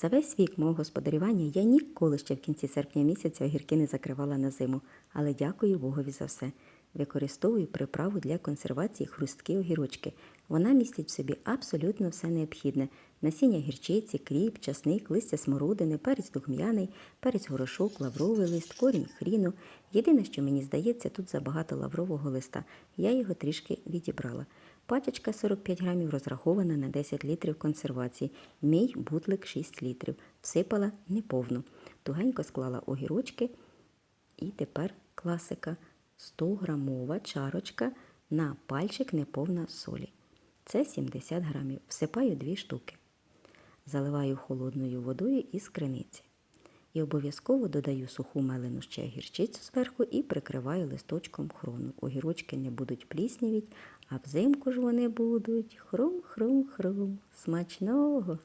За весь вік мого господарювання я ніколи ще в кінці серпня місяця огірки не закривала на зиму, але дякую Богові за все. Використовую приправу для консервації хрусткі огірочки. Вона містить в собі абсолютно все необхідне: насіння гірчиці, кріп, часник, листя смородини, перець духм'яний, перець горошок, лавровий лист, корінь хріну. Єдине, що мені здається, тут забагато лаврового листа. Я його трішки відібрала. Пачечка 45 грамів розрахована на 10 літрів консервації. Мій бутлик 6 літрів. Всипала неповну. Тугенько склала огірочки. І тепер класика 100 грамова чарочка на пальчик неповна солі. Це 70 грамів. Всипаю 2 штуки. Заливаю холодною водою із криниці. І обов'язково додаю суху мелену ще гірчицю зверху і прикриваю листочком хрону. Огірочки не будуть пліснівіть, а взимку ж вони будуть хрум-хрум-хрум. Смачного!